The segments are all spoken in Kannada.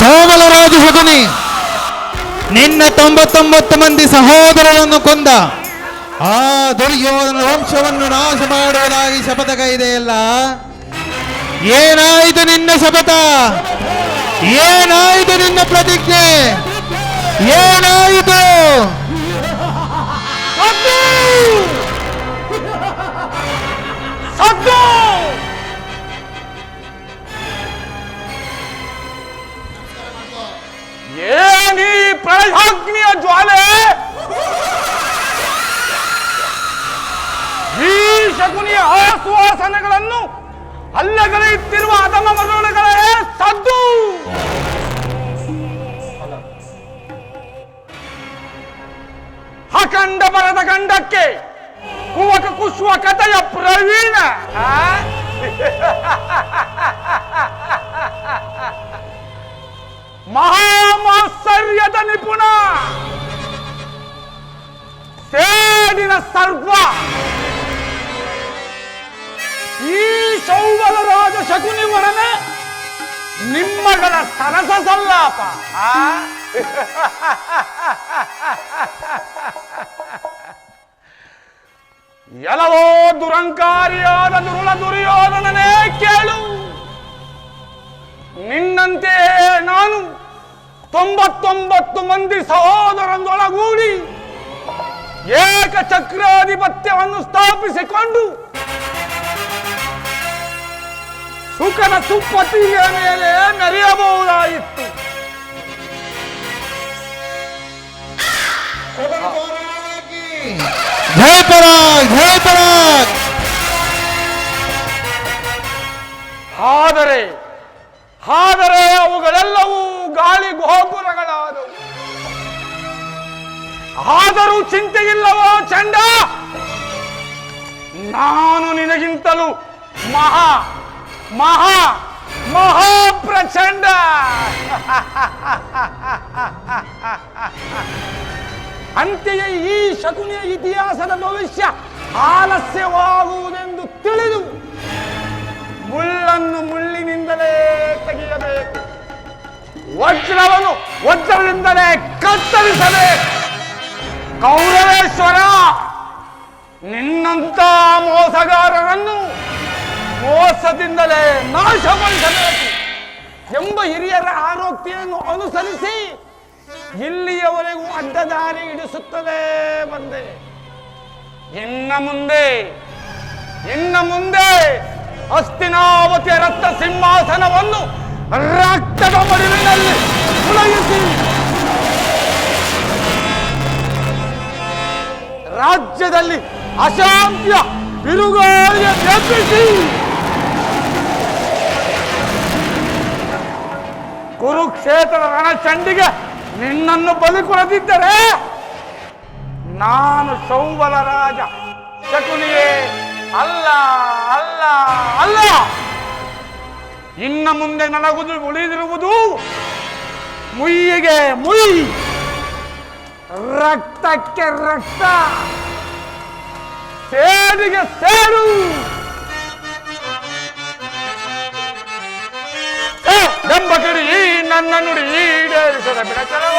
ಸೋಮಲರಾಜ ಶಕುನಿ ನಿನ್ನ ತೊಂಬತ್ತೊಂಬತ್ತು ಮಂದಿ ಸಹೋದರರನ್ನು ಕೊಂದ. ಆ ದುರ್ಯೋಧನ ವಂಶವನ್ನು ನಾಶ ಮಾಡುವುದಾಗಿ ಶಪಥಗೈದೆಯಲ್ಲ ಏನಾಯಿತು ನಿನ್ನ ಶಪಥ? ಏನಾಯಿತು ನಿನ್ನ ಪ್ರತಿಜ್ಞೆ? ಏನಾಯಿತು? ಅಗ್ನಿ ಏನೀ ಪ್ರಳಯಾಗ್ನಿಯ ಜ್ವಾಲೆ. ಈ ಶಕುನಿಯ ಆಶ್ವಾಸನೆಗಳನ್ನು ಅಲ್ಲಗಳೆಯುತ್ತಿರುವ ಅದಮ ಮರುಳುಗಳೇ ಸದ್ದು. ಅಖಂಡ ಬರದ ಗಂಡಕ್ಕೆ ಕುವಕ ಕುಸುವ ಕಥೆಯ ಪ್ರವೀಣ. ಆ? ಮಹಾಮಾತ್ಸರ್ಯದ ನಿಪುಣ ಸೇಡಿನ ಸರ್ವ ಈ ಸೌವಲ ರಾಜ ಶಕುನಿ ವರ್ಣನೆ ನಿಮ್ಮಗಳ ಸರಸ ಸಲ್ಲಾಪ? ಎಲವೋ ದುರಂಕಾರಿಯಾದ ದುರುಳ ದುರ್ಯೋಧನನೇ ಕೇಳು ತೊಂಬತ್ತೊಂಬತ್ತು ಮಂದಿ ಸಹೋದರಂದೊಳಗೂಡಿ ಏಕ ಚಕ್ರಾಧಿಪತ್ಯವನ್ನು ಸ್ಥಾಪಿಸಿಕೊಂಡು ಸುಖನ ಸುಪ್ಪತಿಯ ಮೇಲೆ ಮೆರೆಯಬಹುದಾಯಿತು. ಜಯ ಪರಾಗ್ ಜಯ ಪರಾಗ್ ಆದರೆ ಆದರೆ ಅವುಗಳೆಲ್ಲವೂ ಗಾಳಿ ಗೋಪುರಗಳಾದವು. ಆದರೂ ಚಿಂತೆಯಿಲ್ಲವೋ ಚಂಡ? ನಾನು ನಿನಗಿಂತಲೂ ಮಹಾ ಮಹಾ ಮಹಾ ಪ್ರಚಂಡ ಅಂತೆಯೇ ಈ ಶಕುನಿಯ ಇತಿಹಾಸದ ಭವಿಷ್ಯ ಆಲಸ್ಯವಾಗುವುದೆಂದು ತಿಳಿದು ಮುಳ್ಳನ್ನು ಮುಳ್ಳಿನಿಂದಲೇ ತೆಗೆಯಬೇಕು. ವಜ್ರವನ್ನು ವಜ್ರದಿಂದಲೇ ಕತ್ತರಿಸಬೇಕು. ಕೌರವೇಶ್ವರ ನಿನ್ನಂತ ಮೋಸಗಾರರನ್ನು ಮೋಸದಿಂದಲೇ ನಾಶಪಡಿಸಬೇಕು ಎಂಬ ಹಿರಿಯರ ಆರೋಗ್ಯವನ್ನು ಅನುಸರಿಸಿ ಇಲ್ಲಿಯವರೆಗೂ ಅಡ್ಡದಾರಿ ಇಡಿಸುತ್ತದೆ ಬಂದೆ. ಇನ್ನ ಮುಂದೆ ಇನ್ನ ಮುಂದೆ ಹಸ್ತಿನಾವತಿಯ ರಕ್ತ ಸಿಂಹಾಸನವನ್ನು ರಕ್ತದ ಮಡಿಲಿನಲ್ಲಿ ಸುಳಗಿಸಿ ರಾಜ್ಯದಲ್ಲಿ ಅಶಾಂತಿಯ ಬಿರುಗಾಳಿಯ ವ್ಯಾಪಿಸಿ ಕುರುಕ್ಷೇತ್ರದ ರಣಚಂಡಿಗೆ ನಿನ್ನನ್ನು ಬಲಿ ಕೊಡದಿದ್ದರೆ ನಾನು ಸೌಬಲ ರಾಜ ಶಕುನಿಯೇ. ಅಲ್ಲ ಅಲ್ಲ ಅಲ್ಲ ಇನ್ನ ಮುಂದೆ ನನಗುದು ಉಳಿದಿರುವುದು ಮುಯ್ಯಿಗೆ ಮುಯ್ ರಕ್ತಕ್ಕೆ ರಕ್ತ ಸೇಡಿಗೆ ಸೇಡು ಬೆಂಬ ಕಿಡಿ ನನ್ನ ನುಡಿ ಈಡೇರಿಸದ ಬಿಡಚಲವ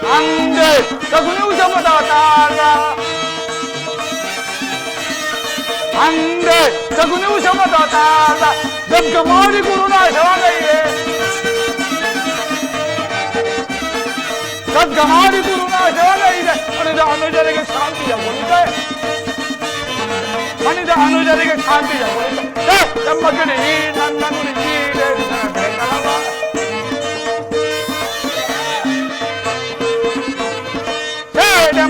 ಗುರುವಂತೆಯ ದಾನ ಏನಾದರೂ ಉದಯಿಸದ ಬಿಡಣ ಹೇ ಬೆಂಬ ಕಿಡಿ ನನ್ನ ನುಡಿ ಈಡೇರಿಸದ ಬಿಡಚಲವ ಏಡಿ ಸದಯದ ಗೊಂದೆಯ ದ್ರೋಹಿ ಏಡಿ ಸದಯದ ಗೊಂದೆಯ ದ್ರೋಹಿ ಅಂದೆ ಸಗುನು ಸಮದಾತಾರ ಅಂದೆ ಸಗುನು ಸಮದಾತಾರ ಗದ್ಗ ಮಾಡಿ ಗುರುನಾಶವಾಗೈದೆ ಗದ್ಗ ಮಾಡಿ ಗುರುನಾಶವಾಗೈದೆ ಮಣಿದ ಅನುಜರಿಗೆ ಶಾಂತಿಯ ಮುಂದೆ ಮಣಿದ ಅನುಜರಿಗೆ ಶಾಂತಿಯ ಮುಂದೆ ಎಂಬ ಗಿಡಿ ನನ್ನ ನುಡಿ ಈಡೇರಿಸಬೇಕಲ್ಲವ ಎಂಬ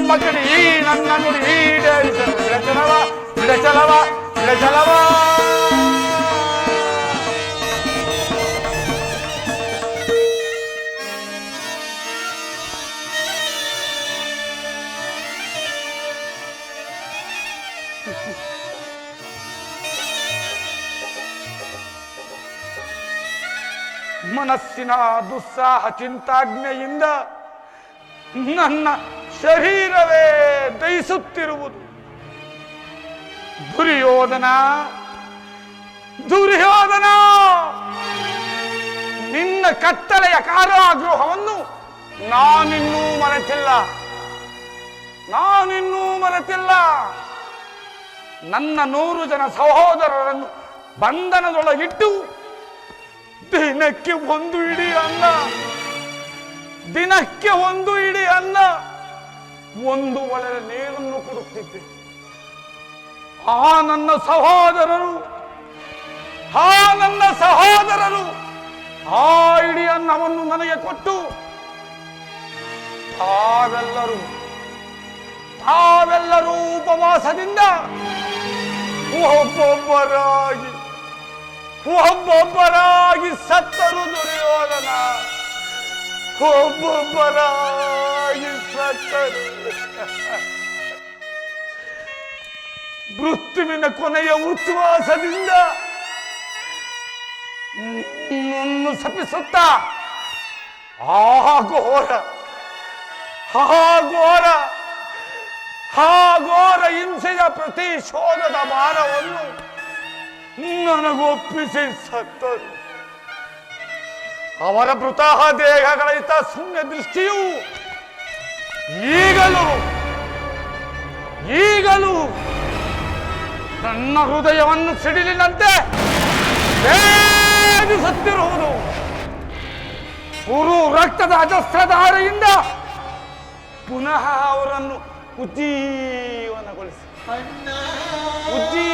ಮಗಡಿ ನನ್ನ ನುಡಿ ಈಡೇರಿಸಲು ಬಿಡಚಲವ ಬಿಡಚಲವ ಬಿಡಚಲವ. ಮನಸ್ಸಿನ ದುಸ್ಸಾಹ ಚಿಂತಾಜ್ಞೆಯಿಂದ ನನ್ನ ಶರೀರವೇ ದಯಿಸುತ್ತಿರುವುದು ದುರ್ಯೋಧನ ದುರ್ಯೋಧನ! ನಿನ್ನ ಕತ್ತಲೆಯ ಕಾರಾಗೃಹವನ್ನು ನಾನಿನ್ನೂ ಮರೆತಿಲ್ಲ. ನಾನಿನ್ನೂ ಮರೆತಿಲ್ಲ. ನನ್ನ ನೂರು ಜನ ಸಹೋದರರನ್ನು ಬಂಧನದೊಳಗಿಟ್ಟು ದಿನಕ್ಕೆ ಒಂದು ಇಡೀ ಅನ್ನ ದಿನಕ್ಕೆ ಒಂದು ಇಡಿ ಅನ್ನ, ಒಂದು ಒಳ್ಳೆಯ ನೀರನ್ನು ಕೊಡುತ್ತಿದ್ದೆ ಆ ನನ್ನ ಸಹೋದರರು, ಆ ನನ್ನ ಸಹೋದರರು ಆ ಇಡಿ ಅನ್ನವನ್ನು ನನಗೆ ಕೊಟ್ಟು ತಾವೆಲ್ಲರೂ ತಾವೆಲ್ಲರೂ ಉಪವಾಸದಿಂದ ಒಬ್ಬೊಬ್ಬರಾಗಿ ಒಬ್ಬೊಬ್ಬರಾಗಿ ಸತ್ತರು ದುರ್ಯೋಧನ. ಒಬ್ಬೊಬ್ಬರಾಗಿ ಸತ್ತರು ಮೃತ್ಯುವಿನ ಕೊನೆಯ ಉಚ್ಛ್ವಾಸದಿಂದ ಸಪಿಸುತ್ತ ಆ ಘೋರ ಘೋರ ಹಿಂಸೆಯ ಪ್ರತಿಶೋಧದ ಭಾರವನ್ನು ನನಗೊಪ್ಪಿಸಿ ಸತ್ತರು. ಅವರ ಮೃತಾಹ ದೇಹಗಳ ಹಿತ ಶೂನ್ಯ ದೃಷ್ಟಿಯು ಈಗಲೂ ಈಗಲೂ ನನ್ನ ಹೃದಯವನ್ನು ಸಿಡಿಲಿನಂತೆ ಸತ್ತಿರುವುದು ಗುರು ರಕ್ತದ ಅಜಸ್ತ್ರಧಾರೆಯಿಂದ ಪುನಃ ಅವರನ್ನು ಉಜ್ಜೀವನಗೊಳಿಸಿ. ಉಜ್ಜೀ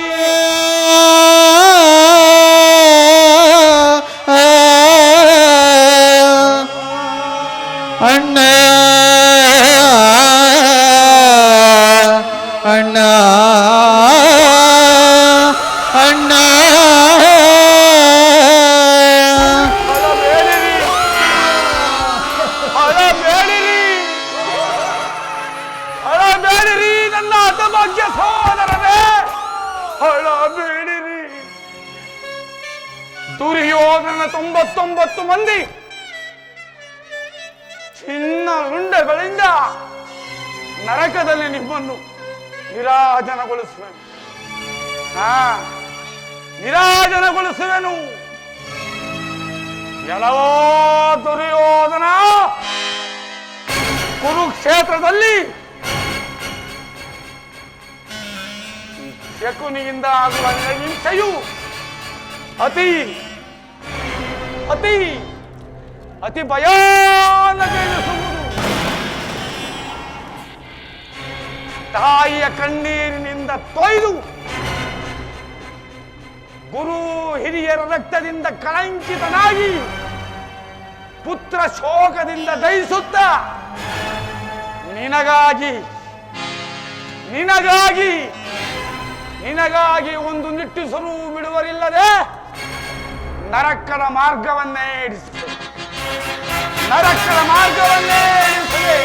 ಸಹೋದರರೇ ಅಳಬೇಡಿರಿ ದುರ್ಯೋಧನ ತೊಂಬತ್ತೊಂಬತ್ತು ಮಂದಿ ಚಿನ್ನ ಉಂಡೆಗಳಿಂದ ನರಕದಲ್ಲಿ ನಿಮ್ಮನ್ನು ನಿರಾಜನಗೊಳಿಸುವೆನು. ಹಾ, ನಿರಾಜನಗೊಳಿಸುವೆನು. ಎಲ್ಲವೋ ದುರ್ಯೋಧನ, ಕುರುಕ್ಷೇತ್ರದಲ್ಲಿ ಶಕುನಿಯಿಂದ ಆಗುವ ಹಿಂಸೆಯು ಅತಿ ಅತಿ ಅತಿ ಭಯಾನಕ ತಾಯಿಯ ಕಣ್ಣೀರಿನಿಂದ ತೊಯ್ದು ಗುರು ಹಿರಿಯರ ರಕ್ತದಿಂದ ಕಳಂಕಿತನಾಗಿ ಪುತ್ರ ಶೋಕದಿಂದ ದಯಿಸುತ್ತ ನಿನಗಾಗಿ ನಿನಗಾಗಿ ನಿನಗಾಗಿ ಒಂದು ನಿಟ್ಟಿಸಲು ಬಿಡುವರಿಲ್ಲದೆ ನರಕದ ಮಾರ್ಗವನ್ನೇ ಇಡಿಸಿದೆ ನರಕದ ಮಾರ್ಗವನ್ನೇ ಇಡಿಸಿದೆ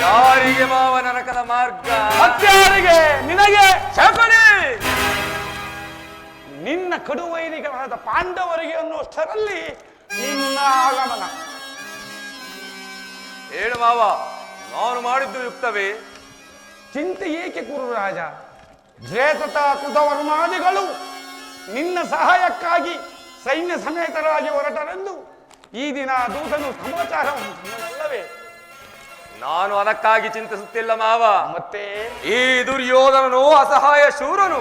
ಯಾರಿಗೆ ಮಾವ ನರಕದ ಮಾರ್ಗ? ಮತ್ತಾರಿಗೆ ನಿನಗೆ ಶಕುನಿ. ನಿನ್ನ ಕಡುವೈರಿಗಳಾದ ಪಾಂಡವರಿಗೆ ಅನ್ನುವಷ್ಟರಲ್ಲಿ ನಿನ್ನ ಆಗಮನ. ಹೇಳು ಮಾವ ನಾನು ಮಾಡಿದ್ದು ಯುಕ್ತವೇ? ಚಿಂತೆ ಏಕೆ ಕುರು ರಾಜ ದ್ವೇತತ ಕೃತವರ್ಮಾದಿಗಳು ನಿನ್ನ ಸಹಾಯಕ್ಕಾಗಿ ಸೈನ್ಯ ಸಮೇತರಾಗಿ ಹೊರಟರೆಂದು ಈ ದಿನ ದೂತನು ಸಮಾಚಾರವನ್ನು ನಾನು ಅದಕ್ಕಾಗಿ ಚಿಂತಿಸುತ್ತಿಲ್ಲ ಮಾವ. ಮತ್ತೆ? ಈ ದುರ್ಯೋಧನನು ಅಸಹಾಯ ಶೂರನು.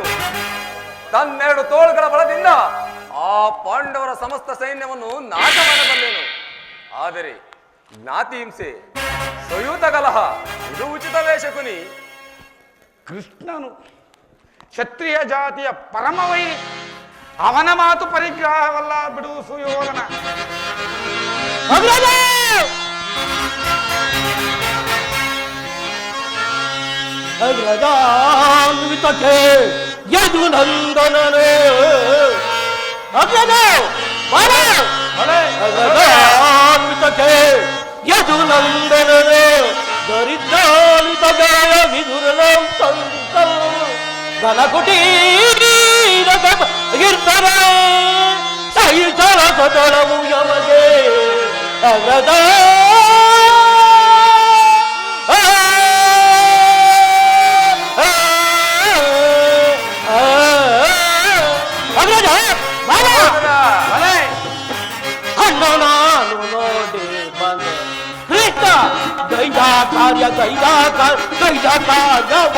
ತನ್ನೆರಡು ತೋಳುಗಳ ಬಲದಿಂದ ಆ ಪಾಂಡವರ ಸಮಸ್ತ ಸೈನ್ಯವನ್ನು ನಾಶ ಮಾಡಬಲ್ಲೆನು. ಆದರೆ ಜ್ಞಾತಿ ಹಿಂಸೆ ಸ್ವಯೂತ ಕಲಹ ಇದು ಉಚಿತ ವೇಷಕುನಿ. ಕೃಷ್ಣನು ಕ್ಷತ್ರಿಯ ಜಾತಿಯ ಪರಮವೈ ಅವನ ಮಾತು ಪರಿಗ್ರಹವಲ್ಲ ಬಿಡು ಸುಯೋಧನ. ಅಗ್ರಜಾನ್ವಿತಕ್ಕೆ ಯದು ನಂದನನೇ. ಅಗ್ರಜ ಅಗ್ರಜಾನ್ವಿತಕ್ಕೆ ಯದು ನಂದನನೇ. ದರಿದ್ರಾಲಿತ ಗಾಯ ವಿದುರಲಂ ಸಂತಂ ಘನ ಕುಟೀರ ಇರ್ತಾರೆ ಸಹಿಸಲ ಸದಳವು ಯಮಗೆ ನೋಡಿ ಬಂದೆ ಕೃಷ್ಣ ಗೈದ ಕಾರ್ಯ ಗೈದ ಕಾರ್ಯವ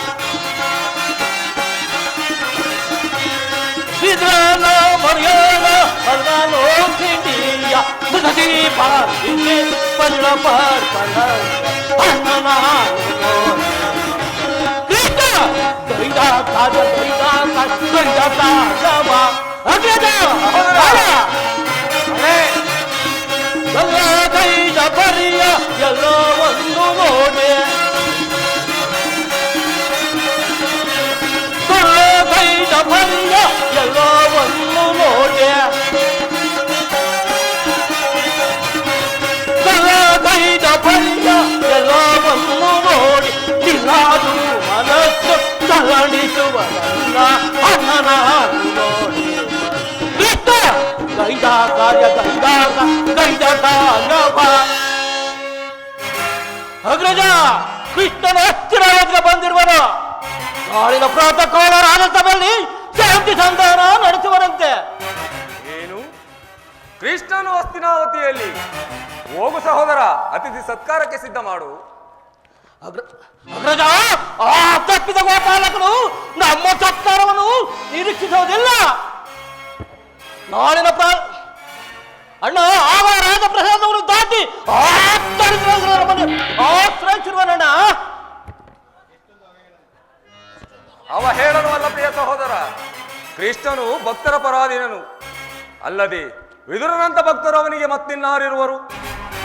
ಮರ್ಯಾದ ಅರ್ಗಾನೋ ತಿಂಡಿಯ ಮುದತಿ ಪಾರ್ಟಿಗೆ ಪಲ್ಲ ಪಾರ್ಪಣ ಅಣ್ಣನ ಕೃಷ್ಣ ಗೈದ ಕಾಜ ಗೈದ ಕಾಜ ಗೈದ ಕಾಜವ ಅಗ್ರಜ ಬಾಲ ಎಲ್ಲ ಗೈದ ಪರಿಯ ಎಲ್ಲ ಒಂದು ನೋಡೆ ಚಲಣಿಸುವ ನನ್ನ ಅಣ್ಣನ ನೋಡಿ ಕೃಷ್ಣ ಗೈದ ಕಾರ್ಯ ಗೈದ ಗೈದ ಕಾರ್ಯವ ಅಗ್ರಜ ಕೃಷ್ಣನ ಹತ್ತಿರ ಬಂದಿರುವನು. ನಾಳಿನ ಪ್ರಾತಃ ಕಾಲ ರಾಜಸಭೆಯಲ್ಲಿ ಶಾಂತಿ ಸಂಧಾನ ನಡೆಸುವರಂತೆ ಏನು? ಕೃಷ್ಣನು ಹಸ್ತಿನಾವತಿಯಲ್ಲಿ ಹೋಗು ಸಹೋದರ ಅತಿಥಿ ಸತ್ಕಾರಕ್ಕೆ ಸಿದ್ಧ ಮಾಡು. ಅಗ್ರ ಅಗ್ರಜ ಆ ತಪ್ಪಿದ ಗೋಪಾಲಕನು ನಾಳಿನ ಪ್ರ ಅಣ್ಣ ಆವ ಅವರು ದಾಟಿ ಆಶ್ರಯಿಸಿರುವನಣ್ಣ ಅವ ಹೇಳನು ಅಲ್ಲ ಪ್ರಿಯ ಸಹೋದರ. ಕೃಷ್ಣನು ಭಕ್ತರ ಪರಾಧೀನನು. ಅಲ್ಲದೆ ವಿದುರನಂತ ಭಕ್ತರು ಅವನಿಗೆ ಮತ್ತಿನ್ನಾರಿರುವರು.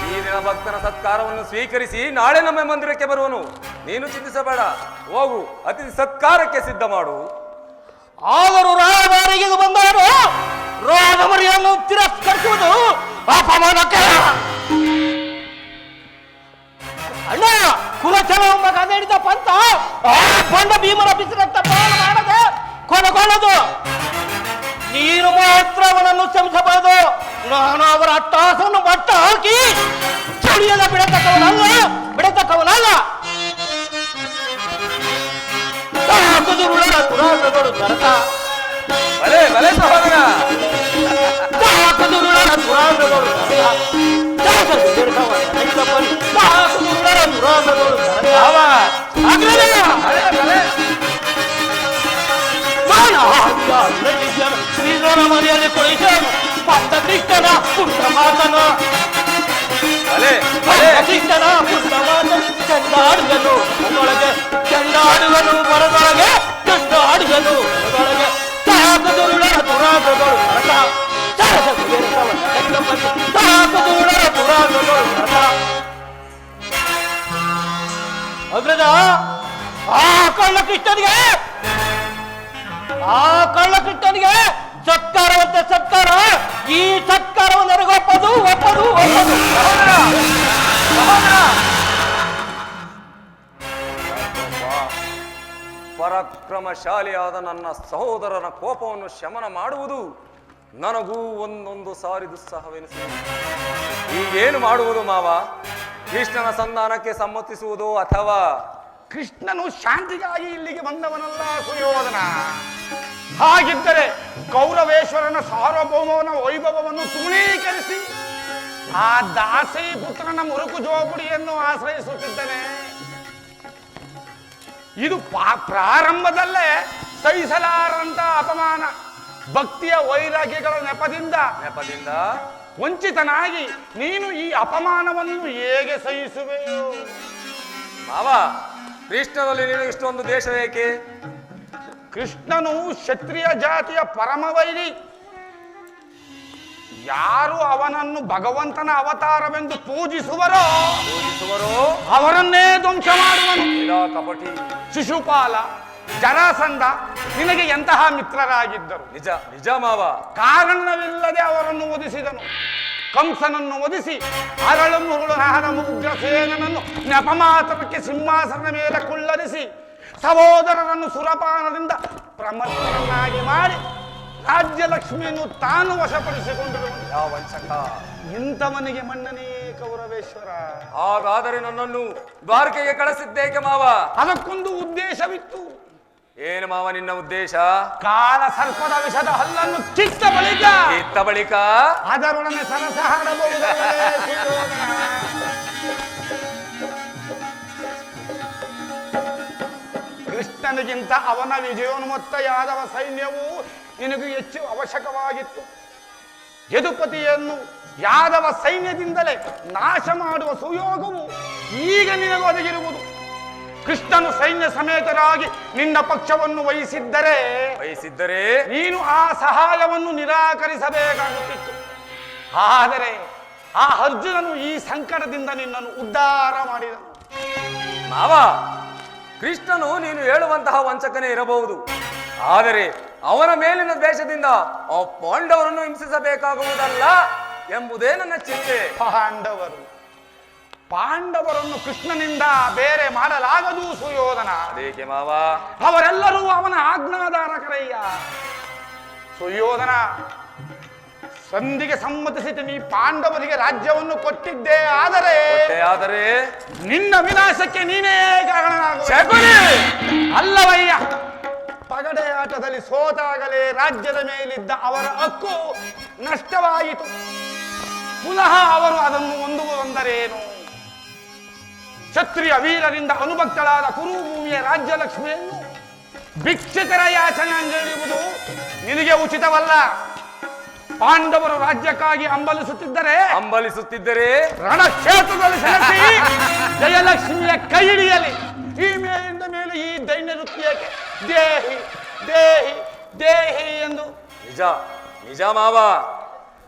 ಈ ದಿನ ಭಕ್ತನ ಸತ್ಕಾರವನ್ನು ಸ್ವೀಕರಿಸಿ ನಾಳೆ ನಮ್ಮ ಮಂದಿರಕ್ಕೆ ಬರುವನು. ನೀನು ಚಿಂತಿಸಬೇಡ. ಹೋಗು ಅತಿಥಿ ಸತ್ಕಾರಕ್ಕೆ ಸಿದ್ಧ ಮಾಡು ಆದರೂ ರಾಯಭಾರಿಗೆ ಬಂದವರು ರಾಜಮರಿಯನ್ನು ತಿರಸ್ಕರಿಸುವುದು ಅಪಮಾನಕ್ಕೆ. ಅಣ್ಣ ಕುಲಚಲವೆಂಬ ಕನ್ನಡಿದ ಪಂತ ಆ ಬಂಡ ಭೀಮನ ಬಿಸಿರತ್ತ ಪಾಲ ಮಾಡದೆ ಕೊನೆಗೊಳ್ಳದು. ನೀನು ಮಾತ್ರ ಅವನನ್ನು ಕ್ಷಮಿಸಬಾರದು. ನಾನು ಅವರ ಅಟ್ಟಾಸವನ್ನು ಬಟ್ಟ ಹಾಕಿ ಚಳಿಯನ್ನ ಬಿಡತಕ್ಕವನಲ್ಲ ಬಿಡತಕ್ಕವನಲ್ಲ. ಸಾಕುದುರುಳನ ಪುರಾಣಗಳು ನರಕ ಬಲೆ ಬಲೆ ಸಹೋದರ ಸಾಕುದುರುಳನ ಪುರಾಣಗಳು ನರಕ ದಾಸರು ದೀರ್ಘವಾದ ರೈತಪ್ಪನು ಸಾಕುದುರುಳನ ಪುರಾಣಗಳು ನರಕ ಅವ ಅಗ್ರಜ! ಬಲೆ ಬಲೆ ಮಾನಹಾನಿಯ ನೈವೇದ್ಯನ ಶ್ರೀಧರ ಮನೆಯಲ್ಲಿ ಕುಳಿತನು ಪಂಥ ಕೃಷ್ಣನ ಪುಟ್ಟ ಮಾತನು ಬಲೆ ಪಂಥ ಬಲೆ ಕೃಷ್ಣನ ಪುಟ್ಟ ಮಾತನು ಚಂಡಾಡುಗನು ಮನದೊಳಗೆ ಚಂಡಾಡುಗನು ಮನದೊಳಗೆ ಚಂಡಾಡುಗನು ಮನದೊಳಗೆ ಅಗ್ರಜ ಆ ಕಳ್ಳ ಕೃಷ್ಣನಿಗೆ? ಆ ಕಳ್ಳ ಕೃಷ್ಣನಿಗೆ ಸತ್ಕಾರವಂತೆ ಸತ್ಕಾರ. ಈ ಸತ್ಕಾರವನ್ನು ನನಗೆ ಒಪ್ಪದು ಒಪ್ಪದು. ಒಪ್ಪದು ಪರಾಕ್ರಮಶಾಲಿಯಾದ ನನ್ನ ಸಹೋದರನ ಕೋಪವನ್ನು ಶಮನ ಮಾಡುವುದು ನನಗೂ ಒಂದೊಂದು ಸಾರಿ ದುಸ್ಸಾಹವೆನಿಸಿ ಈಗೇನು ಮಾಡುವುದು ಮಾವ? ಕೃಷ್ಣನ ಸಂಧಾನಕ್ಕೆ ಸಮ್ಮತಿಸುವುದು ಅಥವಾ? ಕೃಷ್ಣನು ಶಾಂತಿಗಾಗಿ ಇಲ್ಲಿಗೆ ಬಂದವನಲ್ಲ ಸುಯೋಧನ. ಹಾಗಿದ್ದರೆ ಕೌರವೇಶ್ವರನ ಸಾರ್ವಭೌಮವನ ವೈಭವವನ್ನು ತೃಣೀಕರಿಸಿ ಆ ದಾಸಿ ಪುತ್ರನ ಮುರುಕು ಜೋಪುಡಿಯನ್ನು ಆಶ್ರಯಿಸುತ್ತಿದ್ದನೆ. ಇದು ಪ್ರಾರಂಭದಲ್ಲೇ ಸಹಿಸಲಾರಂತ ಅಪಮಾನ. ಭಕ್ತಿಯ ವೈರಾಗ್ಯಗಳ ನೆಪದಿಂದ ನೆಪದಿಂದ ವಂಚಿತನಾಗಿ ನೀನು ಈ ಅಪಮಾನವನ್ನು ಹೇಗೆ ಸಹಿಸುವೆಯೋ ಮಾವ ಕೃಷ್ಣನಲ್ಲಿ ನೀನು ಇಷ್ಟೊಂದು ದೇಶ ಏಕೆ ಕೃಷ್ಣನು ಕ್ಷತ್ರಿಯ ಜಾತಿಯ ಪರಮವೈರಿ. ಯಾರು ಅವನನ್ನು ಭಗವಂತನ ಅವತಾರವೆಂದು ಪೂಜಿಸುವರೋ ಪೂಜಿಸುವರೋ? ಅವರನ್ನೇ ಧ್ವಂಸ ಮಾಡುವ ಕಪಟಿ ಶಿಶುಪಾಲ. ಜರಾಸಂಧ. ನಿನಗೆ ಎಂತಹ ಮಿತ್ರರಾಗಿದ್ದರು? ನಿಜ ನಿಜ ಮಾವ. ಕಾರಣವಿಲ್ಲದೆ ಅವರನ್ನು ಒದಿಸಿದನು ಕಂಸನನ್ನು ಒದಿಸಿ ಅರಳು ಮುರುಳನಾಹನ ಉಗ್ರಸೇನನನ್ನು ನೆಪಮಾತ್ರಕ್ಕೆ ಸಿಂಹಾಸನ ಮೇಲೆ ಕುಳ್ಳರಿಸಿ ಸಹೋದರರನ್ನು ಸುರಪಾನದಿಂದ ಪ್ರಮತ್ತರನ್ನಾಗಿ ಮಾಡಿ ರಾಜ್ಯಲಕ್ಷ್ಮಿಯನ್ನು ತಾನು ವಶಪಡಿಸಿಕೊಂಡಿರುವನು. ಯಾವ ವಂಚಕ ಇಂಥವನಿಗೆ ಮಣ್ಣನೇ ಕೌರವೇಶ್ವರ ಹಾಗಾದರೆ ನನ್ನನ್ನು ದ್ವಾರಕೆಗೆ ಕಳಿಸಿದ್ದೇಕೆ ಮಾವ? ಅದಕ್ಕೊಂದು ಉದ್ದೇಶವಿತ್ತು. ಏನು ಮಾವ ನಿನ್ನ ಉದ್ದೇಶ? ಕಾಲ ಸರ್ಪದ ವಿಷದ ಹಲ್ಲನ್ನು ಕಿತ್ತ ಬಳಿಕ ಇತ್ತ ಬಳಿಕ? ಅದರೊಡನೆ ಸರಸ ಸುಯೋಧನ? ಕೃಷ್ಣನಿಗಿಂತ ಅವನ ವಿಜಯೋನ್ಮತ್ತ ಯಾದವ ಸೈನ್ಯವು ನಿನಗೂ ಹೆಚ್ಚು ಅವಶ್ಯಕವಾಗಿತ್ತು. ಯದುಪತಿಯನ್ನು ಯಾದವ ಸೈನ್ಯದಿಂದಲೇ ನಾಶ ಮಾಡುವ ಸುಯೋಗವು ಈಗ ನಿನಗೂ ಒದಗಿರುವುದು. ಕೃಷ್ಣನು ಸೈನ್ಯ ಸಮೇತರಾಗಿ ನಿನ್ನ ಪಕ್ಷವನ್ನು ವಹಿಸಿದ್ದರೆ ವಹಿಸಿದ್ದರೆ ನೀನು ಆ ಸಹಾಯವನ್ನು ನಿರಾಕರಿಸಬೇಕಾಗುತ್ತಿತ್ತು. ಆದರೆ ಆ ಅರ್ಜುನನು ಈ ಸಂಕಟದಿಂದ ನಿನ್ನನ್ನು ಉದ್ಧಾರ ಮಾಡಿದನು. ಮಾವ ಕೃಷ್ಣನು ನೀನು ಹೇಳುವಂತಹ ವಂಚಕನೇ ಇರಬಹುದು. ಆದರೆ ಅವನ ಮೇಲಿನ ದ್ವೇಷದಿಂದ ಆ ಪಾಂಡವರನ್ನು ಹಿಂಸಿಸಬೇಕಾಗುವುದಲ್ಲ ಎಂಬುದೇ ನನ್ನ ಚಿಂತೆ. ಪಾಂಡವರು ಪಾಂಡವರನ್ನು ಕೃಷ್ಣನಿಂದ ಬೇರೆ ಮಾಡಲಾಗದು ಸುಯೋಧನ. ಅದೇಕೆ ಮಾವ? ಅವರೆಲ್ಲರೂ ಅವನ ಆಜ್ಞಾಧಾರಕರಯ್ಯ ಸುಯೋಧನ ಸಂಧಿಗೆ ಸಮ್ಮತಿಸಿದ ನೀ ಪಾಂಡವರಿಗೆ ರಾಜ್ಯವನ್ನು ಕೊಟ್ಟಿದ್ದೆ ಆದರೆ ಆದರೆ ನಿನ್ನ ವಿನಾಶಕ್ಕೆ ನೀನೇ ಕಾರಣನಾಗುವ. ಶಕುನಿ! ಅಲ್ಲವಯ್ಯ ಪಗಡೆ ಆಟದಲ್ಲಿ ಸೋತಾಗಲೇ ರಾಜ್ಯದ ಮೇಲಿದ್ದ ಅವರ ಹಕ್ಕು ನಷ್ಟವಾಯಿತು. ಪುನಃ ಅವರು ಅದನ್ನು ಹೊಂದುವುದೆಂದರೇನು ಕ್ಷತ್ರಿಯ ವೀರರಿಂದ ಅನುಭಕ್ತಳಾದ ಕುರುಭೂಮಿಯ ರಾಜ್ಯಲಕ್ಷ್ಮಿಯನ್ನು ಭಿಕ್ಷಿತರ ಯಾಚನ ಅಂಜಲಿರುವುದು ನಿನಗೆ ಉಚಿತವಲ್ಲ. ಪಾಂಡವರು ರಾಜ್ಯಕ್ಕಾಗಿ ಅಂಬಲಿಸುತ್ತಿದ್ದರೆ ಅಂಬಲಿಸುತ್ತಿದ್ದರೆ ರಣಕ್ಷೇತ್ರದಲ್ಲಿ ಸೆಣಸಿ ಜಯಲಕ್ಷ್ಮಿಯ ಕೈ ಹಿಡಿಯಲಿ ಈ ಮೇಲಿಂದ ಮೇಲೆ ಈ ದೈನ್ಯ ನೃತ್ಯಕ್ಕೆ ದೇಹಿ ದೇಹಿ ದೇಹಿ ಎಂದು ನಿಜ ನಿಜ ಮಾವ.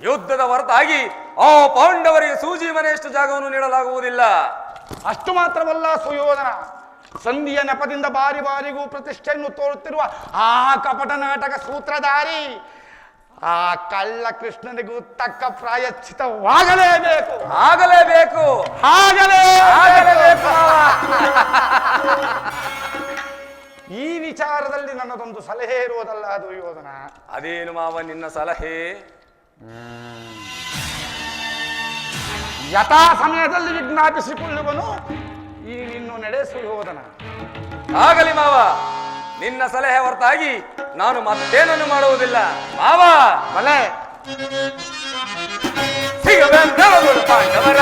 ಯುದ್ಧದ ಹೊರತಾಗಿ ಆ ಪಾಂಡವರಿಗೆ ಸೂಜಿ ಮನೆಯಷ್ಟು ಜಾಗವನ್ನು ನೀಡಲಾಗುವುದಿಲ್ಲ. ಅಷ್ಟು ಮಾತ್ರವಲ್ಲ ಸುಯೋಧನ. ಸಂಧಿಯ ನೆಪದಿಂದ ಬಾರಿ ಬಾರಿಗೂ ಪ್ರತಿಷ್ಠೆಯನ್ನು ತೋರುತ್ತಿರುವ ಆ ಕಪಟ ನಾಟಕ ಸೂತ್ರಧಾರಿ ಆ ಕಳ್ಳ ಕೃಷ್ಣನಿಗೂ ತಕ್ಕ ಪ್ರಾಯಶ್ಚಿತವಾಗಲೇಬೇಕು. ಆಗಲೇಬೇಕು. ಆಗಲೇ ಆಗಲೇಬೇಕು. ಈ ವಿಚಾರದಲ್ಲಿ ನನ್ನದೊಂದು ಸಲಹೆ ಇರುವುದಲ್ಲ ಯೋಧನ ಅದೇನು ಮಾವ ನಿನ್ನ ಸಲಹೆ? ಯಥಾ ಸಮಯದಲ್ಲಿ ವಿಜ್ಞಾಪಿಸಿಕೊಳ್ಳುವನು ಈ ನಿನ್ನು ನಡೆ ಹೋದನ. ಆಗಲಿ ಮಾವ ನಿನ್ನ ಸಲಹೆ ಹೊರತಾಗಿ ನಾನು ಮತ್ತೇನನ್ನು ಮಾಡುವುದಿಲ್ಲ. ಮಾವ! ಬಲೆ ಸಿಗಬೇಕು ಪಾಂಡವರ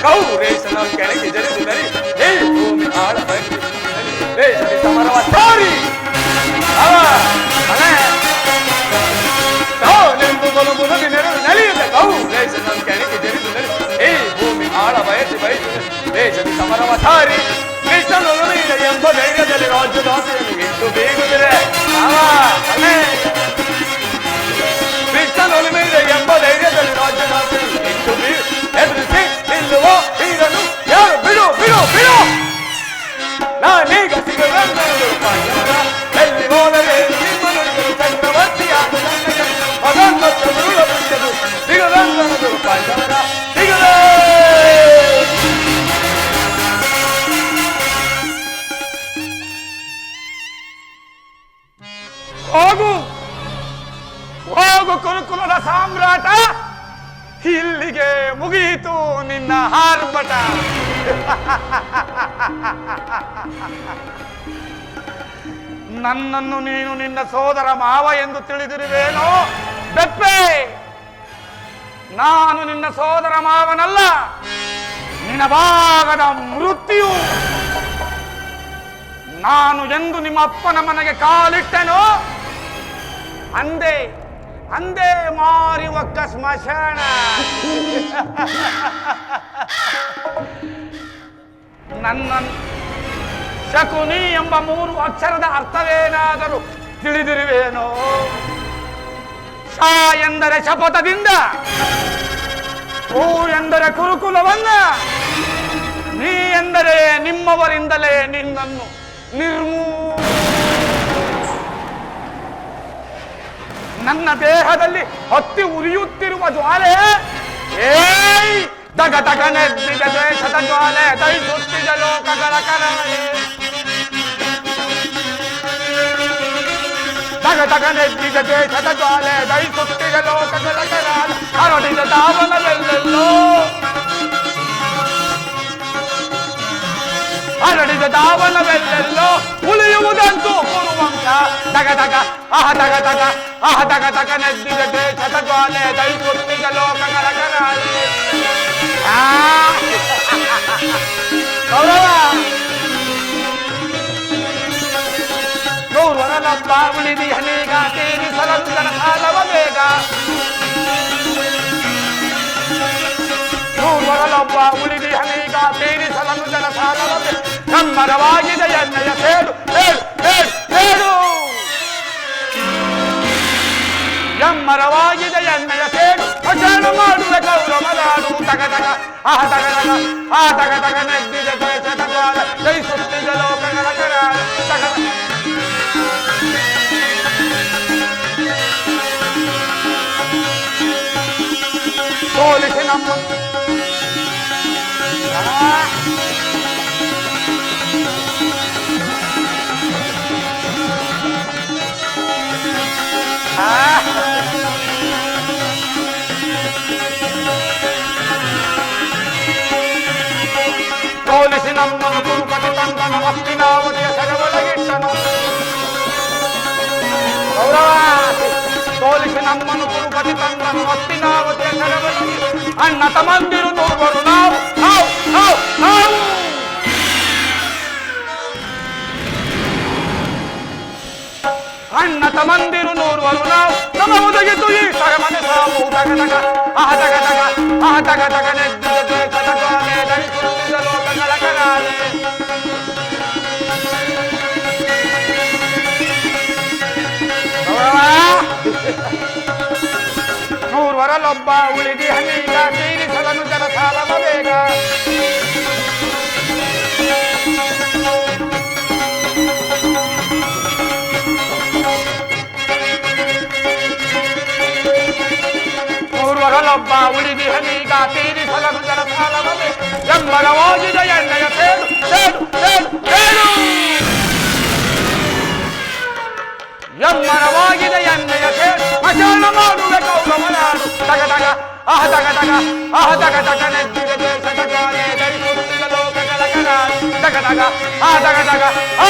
ಗೌರೇಶನ ಕೆಳಗೆ ಜರಿದು ನರಿ ಹೇ ಭೂಮಿ ಆಳ ಬಂದಿ ದೇಶದ ಸಮರವ ಸಾರಿ ಅವ ಮಲೆ ಓ ನೆಂದು ಬರು ಮುಗದು ಮೆರೆದು ನಲಿಯುತ್ತ ಗೌರೇಶನ ಕೆಳಗೆ ಜರಿದು ನರಿ ಹೇ ಭೂಮಿ ಆಳ ಬಯಸಿ ಬಯಸಿ ದೇಶದ ಸಮರವ ಸಾರಿ ಕೃಷ್ಣನು ನೀಡ ಎಂಬ ಧೈರ್ಯದಲ್ಲಿ ರಾಜ್ಯದಾಸೆಯನ್ನು ಇಟ್ಟು ಬೀಗುತ್ತಿದೆ ಅವ ಮಲೆ ಕೃಷ್ಣನೊಲಿಮೆಯ ಎಂಬ ಧೈರ್ಯದಲ್ಲಿ ರಾಜ್ಯನಾಥನು ಇಟ್ಟು ನಾನೀಗ ಹೋಗು ಹೋಗು! ಸಾಮ್ರಾಟ. ಇಲ್ಲಿಗೆ ಮುಗಿಯಿತು ನಿನ್ನ ಹಾರ್ಪಟ ನನ್ನನ್ನು ನೀನು ನಿನ್ನ ಸೋದರ ಮಾವ ಎಂದು ತಿಳಿದಿರುವೇನೋ? ಬೆಪ್ಪೆ! ನಾನು ನಿನ್ನ ಸೋದರ ಮಾವನಲ್ಲ, ನಿನ್ನ ಭಾಗದ ಮೃತ್ಯು. ನಾನು ಎಂದು ನಿಮ್ಮ ಅಪ್ಪನ ಮನೆಗೆ ಕಾಲಿಟ್ಟೆನೋ? ಅಂದೇ ಅಂದೇ ಮಾರಿ ಒಕ್ಕ ಸ್ಮಶಾನ ನನ್ನ ಶಕುನಿ ಎಂಬ ಮೂರು ಅಕ್ಷರದ ಅರ್ಥವೇನಾದರೂ ತಿಳಿದಿರುವೇನೋ? ಶ ಎಂದರೆ ಶಪಥದಿಂದ, ಹೂ ಎಂದರೆ ಕುರುಕುಲವನ್ನ, ನೀ ಎಂದರೆ ನಿಮ್ಮವರಿಂದಲೇ ನಿನ್ನನ್ನು ನಿರ್ಮೂ ನನ್ನ ದೇಹದಲ್ಲಿ ಹತ್ತಿ ಉರಿಯುತ್ತಿರುವ ಜ್ವಾಲೆ, ಏಯ್! ದಗ ದಗ ನೆದ್ದಿದ ದೇಶದ ಜ್ವಾಲೆ ದಹಿಸುತ್ತಿದ ಲೋಕಗಳ ಕರಾಳೆ ದಗ ದಗ ನೆದ್ದಿದ ದೇಶದ ಜ್ವಾಲೆ ದಹಿಸುತ್ತಿದ ಲೋಕಗಳ ಕರಾಳೆ ಹರಡಿದ ದಾವನವೆಲ್ಲೆಲ್ಲೋ ಹರಡಿದ ದಾವನವೆಲ್ಲೆಲ್ಲೋ ಉಳಿಯುವುದಂತೂ ಕುರುವಂಶ ದಗ ದಗ ಆಹ ದಗ ದಗ ಆಹ ದಗ ದಗ ನೆದ್ದಿದ ದೇಶದ ಜ್ವಾಲೆ ದೈವತ್ತಿಗ ಲೋಕಗಳ ಕರಾಳಿ ورن الطاول دي هنيقا تيري سلطن حال وميقا نور ورن الطاول دي هنيقا تيري ಅಚರಣ ಮಾಡುವೆ ಗೌರವ ನಾಡು ತಗ ತಗ ಆಹ ತಗ ತಗ ಆ ತಗ ತಗ ನೆದ್ದಿದೆ ದೇಶದ ಜ್ವಾಲ ಜಯಿಸುತ್ತಿದೆ ಲೋಕಗಳ ಕರಾಳ ತಗ ತಗ. ಸೋಲಿಸಿ ನಮ್ಮ ಸೋಲಿಸಿ గణపతి తంత్రం వస్తినా వచ్చే గణపతి అన్న తమందిరు తోడు అన్న తమందిరు నూరు వరుణావు నమము దగితు ఈ తగమని సాము తగదగ ఆ తగదగ ఆ తగదగ నెద్దె కదగానే దగితుల లోకగల ತಗ ನೆದ್ದಿದ ದೇಶದ ಜ್ವಾಲೆ ಧರಿಸುತ್ತಿದ್ದ ಲೋಕಗಳ ಕರಾಲೆ ನೂರ್ವರಲ್ಲೊಬ್ಬ ಉಳಿದಿ ಹನೀಗ ತೀರಿಸಲನು ಜನ ಸಾಲವ ಬೇಗ ಮೂರ್ವರಲ್ಲೊಬ್ಬ ಉಳಿದಿ ಹನೀಗ ತೀರಿಸಲನು ಜನ ಸಾಲವ ಬೇಗ ಎಮ್ಮರವಾಗಿದೆ ಎಣ್ಣೆಯ ಸೇಡು ಸೇಡು ಸೇಡು ಸೇಡು ಎಮ್ಮರವಾಗಿದೆ ಸೇಡು ಅಶಾನ ಮಾಡುವೆ ಕೌರವ ನಾಡು. ತಗ ತಗ ಆಹ ತಗ ತಗ ಆಹ ತಗ ತಗ ನೆದ್ದಿದ ದೇಶದ ಜ್ವಾಲೆ ಧರಿಸುತ್ತಿದ ಲೋಕಗಳ ಕರಾಳ ತಗ ತಗ ಆ ತಗ ಆ